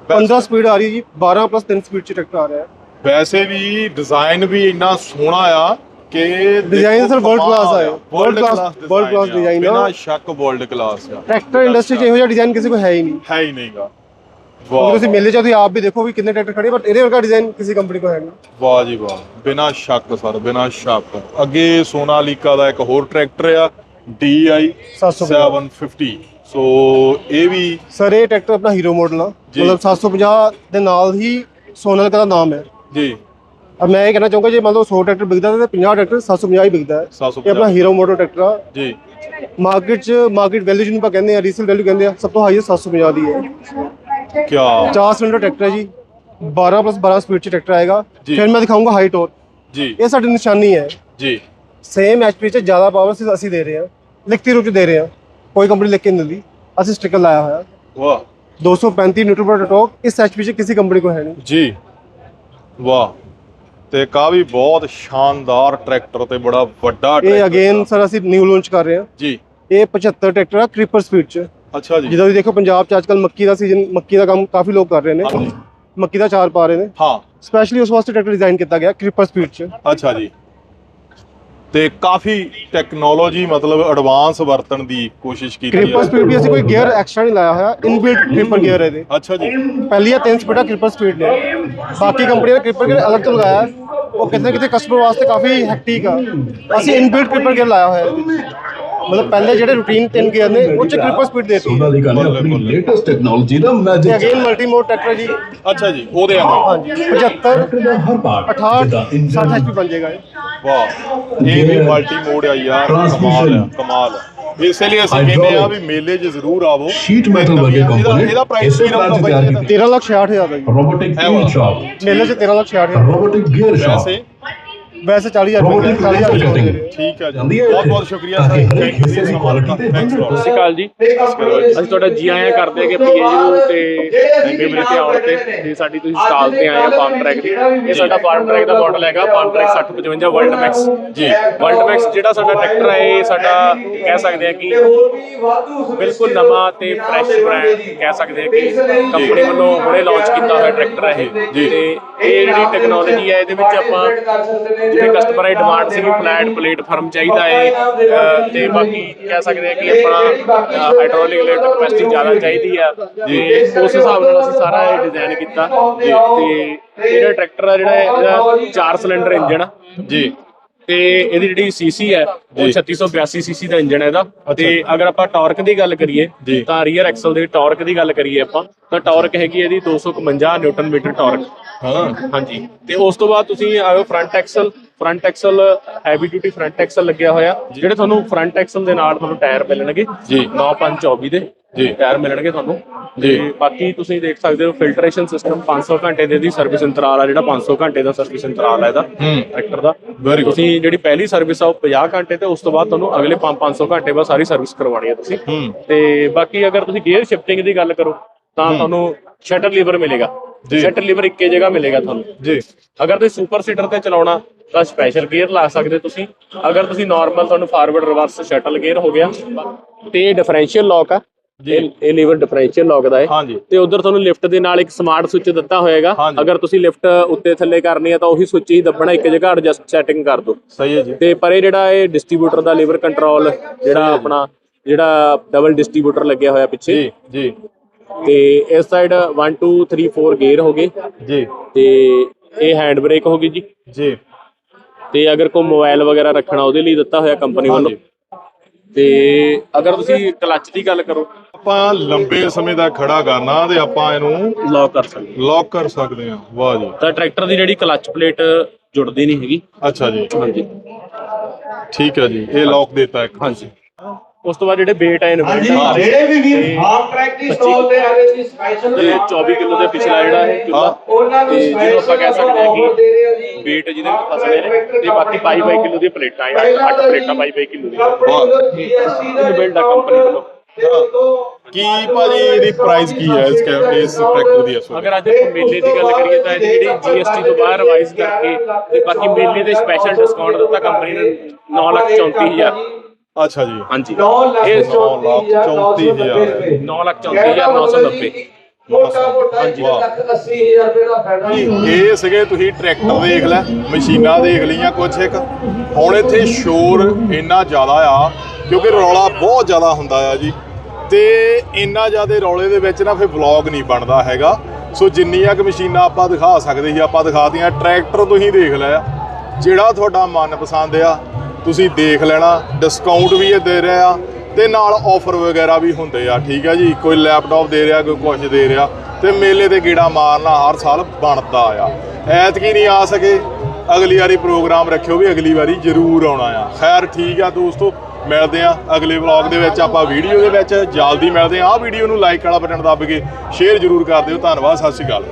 15 ਸਪੀਡ ਆ ਰਹੀ ਜੀ 12 ਪਲੱਸ 3 ਸਪੀਡ ਚ ਟਰੈਕਟਰ ਆ ਰਿਹਾ ਹੈ। ਵੈਸੇ ਵੀ ਡਿਜ਼ਾਈਨ ਵੀ ਇੰਨਾ ਸੋਹਣਾ ਆ ਕਿ Design sir world class ਆ। World class- world class design ਆ। ਬਿਨਾ ਸ਼ੱਕ ਵਰਲਡ ਕਲਾਸ ਆ। ਟਰੈਕਟਰ ਇੰਡਸਟਰੀ 'ਚ ਇਹੋ ਜਿਹਾ ਡਿਜ਼ਾਈਨ ਕਿਸੇ ਕੋਲ ਹੈ ਹੀ ਨਹੀਂ। ਹੈ ਹੀ ਨਹੀਂਗਾ। ਵਾਹ ਤੁਸੀਂ ਮੇਲੇ 'ਚ ਤੁਸੀਂ ਆਪ ਵੀ ਦੇਖੋ ਵੀ ਕਿੰਨੇ ਟਰੈਕਟਰ ਖੜੇ ਬਟ ਇਹਦੇ ਵਰਗਾ ਡਿਜ਼ਾਈਨ ਕਿਸੇ ਕੰਪਨੀ ਕੋਲ ਹੈ ਨਹੀਂ। ਵਾਹ ਜੀ ਵਾਹ ਬਿਨਾ ਸ਼ੱਕ ਸਰ ਬਿਨਾ ਸ਼ੱਕ। ਅੱਗੇ ਸੋਨਾਲੀਕਾ ਦਾ ਇੱਕ ਹੋਰ ਟਰੈਕਟਰ ਆ DI 750 750 ਸੋ ਇਹ ਵੀ ਸਰ ਇਹ ਟਰੈਕਟਰ ਆਪਣਾ ਹੀਰੋ ਮਾਡਲ ਆ। ਜੀ। ਮਤਲਬ 750 ਦੇ ਨਾਲ ਹੀ ਸੋਨਾਲਿਕਾ ਦਾ ਨਾਮ ਹੈ। ਜੀ। ਅਬ ਮੈਂ ਇਹ ਕਹਿਣਾ ਚਾਹੂੰਗਾ ਜੇ ਮੰਨ ਲਓ 100 ਟਰੈਕਟਰ ਵਿਕਦਾ ਤੇ 50 ਟਰੈਕਟਰ 750 ਹੀ ਵਿਕਦਾ ਹੈ। 750 ਇਹ ਆਪਣਾ ਹੀਰੋ ਮਾਡਲ ਟਰੈਕਟਰ ਆ। ਜੀ। ਮਾਰਕੀਟ 'ਚ ਮਾਰਕੀਟ ਵੈਲਿਊ ਜਿਹਨੂੰ ਆਪਾਂ ਕਹਿੰਦੇ ਆ ਰੀਸੇਲ ਵੈਲਿਊ ਕਹਿੰਦੇ ਆ ਸਭ ਤੋਂ ਹਾਈਐਸਟ 750 ਦੀ ਹੈ। ਕੀ ਚਾਰ ਸਿਲੰਡਰ ਟਰੈਕਟਰ ਹੈ ਜੀ। 12 ਪਲੱਸ 12 ਸਪੀਡ 'ਚ ਟਰੈਕਟਰ ਆਏਗਾ। ਜੀ। ਫਿਰ ਮੈਂ ਦਿਖਾਊਂਗਾ ਹਾਈ ਟੋਰ ਜੀ। ਇਹ ਸਾਡੀ ਨਿਸ਼ਾਨੀ ਹੈ। ਜੀ। ਸੇਮ ਐਚਪੀ 'ਚ ਜ਼ਿਆਦਾ ਪਾਵਰ ਅਸੀਂ ਦੇ ਰਹੇ ਹਾਂ। ਲਿਖਤੀ ਰੂਪ 'ਚ ਦੇ ਰਹੇ ਹਾਂ। ਕੋਈ ਕੰਪਨੀ ਲਿਖ ਕੇ ਨਹੀਂ ਦਿੰਦੀ। ਅਸੀਂ ਸਟicker ਲਾਇਆ ਹੋਇਆ। ਵਾਹ। 235 ਨਿਊਟਨ ਪਰ ਟਾਰਕ ਇਸ ਐਚਪੀ 'ਚ ਕਿਸੇ ਕੰਪਨੀ ਕੋਲ ਹੈ ਨਹੀਂ। ਜੀ। ਵਾਹ। ਤੇ ਕਾ ਵੀ ਬਹੁਤ ਸ਼ਾਨਦਾਰ ਟਰੈਕਟਰ ਤੇ ਬੜਾ ਵੱਡਾ ਇਹ ਟਰੈਕਟਰ ਅਗੇਨ ਸਰ ਅਸੀਂ ਨਿਊ ਲਾਂਚ ਕਰ ਰਹੇ ਹਾਂ। ਜੀ। ਇਹ 75 ਟਰੈਕਟਰ ਆ ਕ੍ਰੀਪਰ ਸਪੀਡ 'ਚ। ਅੱਛਾ ਜੀ। ਜਿੱਦਾਂ ਤੁਸੀਂ ਦੇਖੋ ਪੰਜਾਬ 'ਚ ਅੱਜਕੱਲ ਮੱਕੀ ਦਾ ਸੀਜ਼ਨ ਮੱਕੀ ਦਾ ਕੰਮ ਕਾਫੀ ਲੋਕ ਕਰ ਰਹੇ ਨੇ। ਹਾਂਜੀ। ਮੱਕੀ ਦਾ ਚਾਰ ਪਾ ਰਹੇ ਨੇ। ਹਾਂ। ਸਪੈਸ਼ਲੀ ਉਸ ਵਾਸਤੇ ਟਰੈਕਟਰ ਡਿਜ਼ਾਈਨ ਕੀਤਾ ਗਿਆ ਕ੍ਰੀਪਰ ਸਪੀਡ 'ਚ। ਅੱਛਾ ਜੀ। ਤੇ ਕਾਫੀ ਟੈਕਨੋਲੋਜੀ ਮਤਲਬ ਐਡਵਾਂਸ ਵਰਤਣ ਦੀ ਕੋਸ਼ਿਸ਼ ਕੀਤੀ ਕ੍ਰੀਪਰ ਹੈ। ਸਪੀਡ ਵੀ ਅਸੀਂ ਕੋਈ ਗੇਅਰ ਐਕਸਟਰਾ ਨਹੀਂ ਲਾਇਆ ਹੋਇਆ ਇਨਬਿਲਟ ਕ੍ਰੀਪਰ ਗੇਅਰ ਹੈ ਇਹਦੇ। ਅੱਛਾ ਜੀ। ਪਹਿਲੀ ਆ ਤਿੰਨ ਸਪੀਡਾ ਕ੍ਰੀਪਰ ਸਪੀਡ ਨੇ। ਬਾਕੀ ਕੰਪਨੀਆਂ ਨੇ ਕ੍ਰੀਪਰ ਗੇਅਰ ਅਲੱਗ ਤੋਂ ਲਗਾਇਆ ਹੈ। ਉਹ ਕਿਤੇ ਨਾ ਕਿਤੇ ਕਸਟਮਰ ਵਾਸਤੇ ਕਾਫੀ ਹੈਕਟਿਕ ਆ। ਅਸੀਂ ਇਨਬਿਲਟ ਕ੍ਰੀਪਰ ਗੇਅਰ ਲਾਇਆ ਹੋਇਆ ਵਿੱਚ। ਮਤਲਬ ਪਹਿਲੇ ਜਿਹੜੇ ਰੂਟੀਨ ਤਿੰਨ ਗੇਅਰ ਨੇ ਉਹ ਚ ਟ੍ਰਿਪਲ ਸਪੀਡ ਦੇਤੀ। ਸੋਨਾ ਦੀ ਗੱਲ ਹੈ ਆਪਣੀ ਲੇਟੈਸਟ ਟੈਕਨੋਲੋਜੀ ਦਾ ਮੈਜਿਕ ਤੇ ਅਗੇਨ ਮਲਟੀ ਮੋਡ ਟਰੈਕਟਰ ਜੀ। ਅੱਛਾ ਜੀ ਉਹਦੇ ਆ ਹਾਂਜੀ 75 ਦਾ ਹਰ ਭਾਗ 68 60 HP ਬਣ ਜਾਏਗਾ ਇਹ। ਵਾਹ ਇਹ ਵੀ ਮਲਟੀ ਮੋਡ ਆ ਯਾਰ ਕਮਾਲ ਆ ਕਮਾਲ ਆ। ਇਸੇ ਲਈ ਅਸੀਂ ਕਹਿੰਦੇ ਆ ਵੀ ਮੇਲੇ 'ਚ ਜ਼ਰੂਰ ਆਵੋ। ਸ਼ੀਟ ਮੈਟਲ ਵਰਗੇ ਕੰਪੋਨੈਂਟ ਇਹਦਾ ਪ੍ਰਾਈਸ ਵੀ ਨਾ ਤਿਆਰ ਕੀਤੀ। 13 ਲੱਖ 66000 ਦਾ ਜੀ। ਰੋਬੋਟਿਕ ਟੂਲ ਸ਼ਾਪ ਮੇਲੇ 'ਚ 13 ਲੱਖ 66000 ਰੋਬੋਟਿਕ ਗੀਅਰ ਸ਼ਾਪ ਵੈਸੇ 40000 ਰੁਪਏ 40000 ਰੁਪਏ ਠੀਕ ਹੈ ਜੀ ਬਹੁਤ ਬਹੁਤ ਸ਼ੁਕਰੀਆ ਸਰ। ਥੈਂਕ ਯੂ ਥੈਂਕਸ ਸਤਿ ਅਕਾਲ ਜੀ। ਅਸੀਂ ਤੁਹਾਡਾ ਜੀ ਆਇਆਂ ਕਰਦੇ ਹਾਂ ਕਿ ਪੀਏਯੂ ਤੇ ਚੰਗੇ ਵੇਲੇ ਤੇ ਆਉਣ ਤੇ ਤੇ ਸਾਡੀ ਤੁਸੀਂ ਸਟਾਲ ਤੇ ਆਏ ਆ ਫਾਰਮ ਟਰੈਕ ਦੀ। ਇਹ ਸਾਡਾ ਫਾਰਮ ਟਰੈਕ ਦਾ ਮਾਡਲ ਹੈਗਾ ਫਾਰਮ ਟਰੈਕ 6055 ਵਰਲਡ ਮੈਕਸ ਜੀ ਵਰਲਡ ਮੈਕਸ ਜਿਹੜਾ ਸਾਡਾ ਟਰੈਕਟਰ ਹੈ ਇਹ ਸਾਡਾ ਕਹਿ ਸਕਦੇ ਆ ਕਿ ਬਿਲਕੁਲ ਨਵਾਂ ਤੇ ਫਰੈਸ਼ ਬ੍ਰਾਂਡ ਕਹਿ ਸਕਦੇ ਆ ਕਿ ਕੰਪਨੀ ਵੱਲੋਂ ਹੁਣੇ ਲਾਂਚ ਕੀਤਾ ਹੋਇਆ ਟਰੈਕਟਰ ਹੈ ਇਹ। ਤੇ ਇਹ ਜਿਹੜੀ ਟੈਕਨੋਲੋਜੀ ਹੈ ਇਹਦੇ ਵਿੱਚ ਆਪਾਂ ਜਿਵੇਂ ਕਸਟਮਰ ਦੀ ਡਿਮਾਂਡ ਸੀ ਫਲੈਟ ਪਲੇਟਫਾਰਮ ਚਾਹੀਦਾ ਹੈ ਤੇ ਬਾਕੀ ਕਹਿ ਸਕਦੇ ਆ ਕਿ ਆਪਣਾ ਹਾਈਡ੍ਰੋਲਿਕ ਲਿਫਟ ਕਪੈਸਿਟੀ ਜ਼ਿਆਦਾ ਚਾਹੀਦੀ ਆ। ਤੇ ਉਸ ਹਿਸਾਬ ਨਾਲ ਅਸੀਂ ਸਾਰਾ ਇਹ ਡਿਜ਼ਾਈਨ ਕੀਤਾ। ਤੇ ਇਹ ਜਿਹੜਾ ਟਰੈਕਟਰ ਆ ਜਿਹੜਾ ਇਹਦਾ 4 ਸਿਲੰਡਰ ਇੰਜਨ ਆ। ਜੀ। ਤੇ ਇਹਦੀ ਜਿਹੜੀ ਸੀਸੀ ਹੈ ਉਹ 3682 ਸੀਸੀ ਦਾ ਇੰਜਨ ਹੈ ਇਹਦਾ। ਤੇ ਅਗਰ ਆਪਾਂ ਟਾਰਕ ਦੀ ਗੱਲ ਕਰੀਏ। ਤਾਂ ਰੀਅਰ ਐਕਸਲ ਦੇ ਟਾਰਕ ਦੀ ਗੱਲ ਕਰੀਏ ਆਪਾਂ ਤਾਂ ਟਾਰਕ ਹੈਗੀ ਇਹਦੀ 251 ਨਿਊਟਨ ਮੀਟਰ ਟਾਰਕ ਹਾਂ ਹਾਂਜੀ ਤੇ ਉਸ ਤੋਂ ਬਾਅਦ ਤੁਸੀਂ ਆਇਓ front axle front axle heavy duty front axle ਲੱਗਿਆ ਹੋਇਆ ਜਿਹੜੇ ਤੁਹਾਨੂੰ ਫਰੰਟ ਐਕਸਲ ਦੇ ਨਾਲ ਤੁਹਾਨੂੰ ਟਾਇਰ ਮਿਲਣਗੇ ਜੀ। 9524 ਦੇ ਜੀ। ਟਾਇਰ ਮਿਲਣਗੇ ਤੁਹਾਨੂੰ ਜੀ। ਬਾਕੀ ਤੁਸੀਂ ਦੇਖ ਸਕਦੇ ਹੋ ਫਿਲਟਰੇਸ਼ਨ ਸਿਸਟਮ 500 ਘੰਟੇ ਦੇ ਦੀ ਸਰਵਿਸ ਇੰਤਰਾਲ ਆ ਜਿਹੜਾ 500 ਘੰਟੇ ਦਾ ਸਰਵਿਸ ਇੰਤਰਾਲ ਹੈ ਇਹਦਾ। ਟਰੈਕਟਰ ਦਾ. ਤੁਸੀਂ ਜਿਹੜੀ ਪਹਿਲੀ ਸਰਵਿਸ ਆ ਉਹ 50 ਘੰਟੇ ਤੇ ਉਸ ਤੋਂ ਬਾਅਦ ਤੁਹਾਨੂੰ ਅਗਲੇ 5-500 ਘੰਟੇ ਬਾਅਦ ਸਾਰੀ ਸਰਵਿਸ ਕਰਵਾਉਣੀ ਹੈ ਤੁਸੀਂ ਤੇ ਬਾਕੀ ਅਗਰ ਤੁਸੀਂ ਗੇਅਰ ਸ਼ਿਫਟਿੰਗ ਦੀ ਗੱਲ ਕਰੋ ਤਾਂ ਤੁਹਾਨੂੰ ਸ਼ਟਰ ਲੀਵਰ ਮਿਲੇਗਾ ਜੀ। ਸ਼ਟਰ ਲੀਵਰ ਇੱਕੇ ਜਗ੍ਹਾ ਮਿਲੇਗਾ ਤੁਹਾਨੂੰ। ਜੀ। ਅਗਰ ਤੁਸੀਂ ਸੁਪਰ ਸੀਟਰ ਤੇ ਚਲਾਉਣਾ ਤਾਂ ਸਪੈਸ਼ਲ ਗੇਅਰ ਲਾ ਸਕਦੇ ਤੁਸੀਂ। ਅਗਰ ਤੁਸੀਂ ਨਾਰਮਲ ਤੁਹਾਨੂੰ ਫਾਰਵਰਡ ਰਿਵਰਸ ਸ਼ਟਲ ਗੇਅਰ ਹੋ ਗਿਆ। ਤੇ ਡਿਫਰੈਂਸ਼ੀਅਲ ਲੌਕ ਆ। ਇਹ ਇਹ ਲੀਵਰ ਡਿਫਰੈਂਸ਼ੀਅਲ ਲੌਕ ਦਾ ਹੈ। ਹਾਂਜੀ। ਤੇ ਉਧਰ ਤੁਹਾਨੂੰ ਲਿਫਟ ਦੇ ਨਾਲ ਇੱਕ ਸਮਾਰਟ ਸੁੱਚ ਦਿੱਤਾ ਹੋਏਗਾ। ਹਾਂਜੀ। ਅਗਰ ਤੁਸੀਂ ਲਿਫਟ ਉੱਤੇ ਥੱਲੇ ਕਰਨੀ ਹੈ ਤਾਂ ਉਹੀ ਸੁੱਚ ਹੀ ਦੱਬਣਾ ਇੱਕ ਜਗ੍ਹਾ ਐਡਜਸਟ ਸੈਟਿੰਗ ਕਰ ਦਿਓ। ਸਹੀ ਹੈ ਜੀ। ਤੇ ਪਰ ਇਹ ਜਿਹੜਾ ਇਹ ਡਿਸਟ੍ਰੀਬਿਊਟਰ ਦਾ ਲੀਵਰ ਕੰਟਰੋਲ ਜਿਹੜਾ ਆਪਣਾ ਜਿਹੜਾ ਡਬਲ ਡਿਸਟ੍ਰੀਬਿਊਟਰ ਲੱਗਿਆ ਹੋਇਆ ਪਿੱਛੇ ਜੀ ਜੀ। ਤੇ ਇਸ ਸਾਈਡ 1 2 3 4 ਗੇਅਰ ਹੋ ਗਏ। ਜੀ। ਤੇ ਇਹ ਹੈਂਡ ਬ੍ਰੇਕ ਹੋ ਗਈ ਜੀ। ਜੀ। ਤੇ ਅਗਰ ਕੋਈ ਮੋਬਾਈਲ ਵਗੈਰਾ ਰੱਖਣਾ ਉਹਦੇ ਲਈ ਦਿੱਤਾ ਹੋਇਆ ਕੰਪਨੀ ਵੱਲੋਂ। ਤੇ ਅਗਰ ਤੁਸੀਂ ਕਲੱਚ ਦੀ ਗੱਲ ਕਰੋ। ਆਪਾਂ ਲੰਬੇ ਸਮੇਂ ਦਾ ਖੜਾ ਕਰਨਾ ਤੇ ਆਪਾਂ ਇਹਨੂੰ ਲੌਕ ਕਰ ਸਕਦੇ ਲੌਕ ਕਰ ਸਕਦੇ ਹਾਂ। ਵਾਹ ਜੀ। ਤਾਂ ਟਰੈਕਟਰ ਦੀ ਜਿਹੜੀ ਕਲੱਚ ਪਲੇਟ ਜੁੜਦੀ ਨਹੀਂ ਹੈਗੀ। ਅੱਛਾ ਜੀ। ਹਾਂਜੀ। ਠੀਕ ਹੈ ਜੀ। ਇਹ ਲੌਕ ਦਿੱਤਾ ਇੱਕ। ਹਾਂਜੀ। ਉਸ ਤੋਂ ਬਾਅਦ ਜਿਹੜੇ weight ਹੈ ਇਨਵਰਟਰ ਜਿਹੜੇ ਵੀ ਵੀਰ ਫਾਰਮ ਟਰੈਕ ਦੀ ਸਟਾਲ ਤੇ ਆ ਰਹੇ ਸੀ ਸਪੈਸ਼ਲ ਤੇ 24 ਕਿਲੋ ਦੇ ਪਿਛਲਾ ਜਿਹੜਾ ਹੈ ਚੁੱਲਾ ਉਹਨਾਂ ਨੂੰ ਤੇ ਜਿਹਨੂੰ ਆਪਾਂ ਕਹਿ ਸਕਦੇ ਹਾਂ ਕਿ ਦੇ weight ਜਿਹਦੇ ਵਿੱਚ ਫਸਣੇ ਨੇ ਤੇ ਬਾਕੀ 22 22 ਕਿਲੋ ਦੀਆਂ ਪਲੇਟਾਂ ਹੈ 8 ਪਲੇਟਾਂ 22 22 ਕਿਲੋ ਦੀਆਂ। ਜੀਐਸਟੀ ਦਾ ਬਿਲਡ ਆ ਕੰਪਨੀ ਵੱਲੋਂ ਕੀ ਭਾਜੀ ਇਹਦੀ ਪ੍ਰਾਈਸ ਕੀ ਹੈ ਇਸ ਕੈ ਇਸ ਟਰੈਕਟਰ ਦੀ ਇਸ? ਅਗਰ ਅੱਜ ਆਪਾਂ ਮੇਲੇ ਦੀ ਗੱਲ ਕਰੀਏ ਤਾਂ ਇਹਦੀ ਜਿਹੜੀ ਜੀਐਸਟੀ ਤੋਂ ਬਾਅਦ ਰਿਵਾਈਜ਼ ਕਰਕੇ ਤੇ ਬਾਕੀ ਮੇਲੇ ਦੇ ਸਪੈਸ਼ਲ ਡਿਸਕਾਊਂਟ ਦਿੱਤਾ ਕੰਪਨੀ ਨੇ 934000 ਅੱਛਾ ਜੀ। ਹਾਂਜੀ। 9 ਲੱਖ ਇਹ 34,000 934990 ਮੋਟਾ ਮੋਟਾ 1 ਲੱਖ 80000 ਰੁਪਏ ਦਾ ਫਾਇਦਾ ਇਹ ਸੀਗੇ ਤੁਸੀਂ ਟਰੈਕਟਰ ਦੇਖ ਲੈ ਮਸ਼ੀਨਾਂ ਦੇਖ ਲਈਆਂ ਕੁਛ ਇੱਕ। ਹੁਣ ਇੱਥੇ ਸ਼ੋਰ ਇੰਨਾ ਜ਼ਿਆਦਾ ਆ ਕਿਉਂਕਿ ਰੌਲਾ ਬਹੁਤ ਜ਼ਿਆਦਾ ਹੁੰਦਾ ਆ ਜੀ। ਤੇ ਇੰਨਾ ਜ਼ਿਆਦਾ ਰੌਲੇ ਦੇ ਵਿੱਚ ਨਾ ਫਿਰ ਵਲੌਗ ਨਹੀਂ ਬਣਦਾ ਹੈਗਾ। ਸੋ ਜਿੰਨੀਆਂ ਕੁ ਮਸ਼ੀਨਾਂ ਆਪਾਂ ਦਿਖਾ ਸਕਦੇ ਸੀ ਆਪਾਂ ਦਿਖਾਤੀਆਂ ਟਰੈਕਟਰ ਤੁਸੀਂ ਦੇਖ ਲਿਆ। ਜਿਹੜਾ ਤੁਹਾਡਾ ਮਨ ਪਸੰਦ ਆ ਤੁਸੀਂ ਦੇਖ ਲੈਣਾ ਡਿਸਕਾਊਂਟ ਵੀ ਇਹ ਦੇ ਰਿਹਾ ਤੇ ਨਾਲ ਆਫਰ ਵਗੈਰਾ ਵੀ ਹੁੰਦੇ ਆ, ਠੀਕ ਆ ਜੀ? ਕੋਈ ਲੈਪਟਾਪ ਦੇ ਰਿਹਾ, ਕੋਈ ਕੁਝ ਦੇ ਰਿਹਾ ਤੇ ਮੇਲੇ ਤੇ ਗੇੜਾ ਮਾਰਨਾ ਹਰ ਸਾਲ ਬਣਦਾ ਆ। ਐਤਕੀ ਨਹੀਂ ਆ ਸਕੇ, ਅਗਲੀ ਵਾਰੀ ਪ੍ਰੋਗਰਾਮ ਰੱਖਿਓ ਵੀ ਅਗਲੀ ਵਾਰੀ ਜ਼ਰੂਰ ਆਉਣਾ ਆ। ਖੈਰ, ਠੀਕ ਆ ਦੋਸਤੋ, ਮਿਲਦੇ ਆ ਅਗਲੇ ਵਲੌਗ ਦੇ ਵਿੱਚ। ਆਪਾਂ ਵੀਡੀਓ ਦੇ ਵਿੱਚ ਜਲਦੀ ਮਿਲਦੇ ਆ। ਆਹ ਵੀਡੀਓ ਨੂੰ ਲਾਈਕ ਵਾਲਾ ਬਟਨ ਦੱਬ ਕੇ ਸ਼ੇਅਰ ਜ਼ਰੂਰ ਕਰ ਦਿਓ। ਧੰਨਵਾਦ, ਸਤਿ ਸ਼੍ਰੀ ਅਕਾਲ।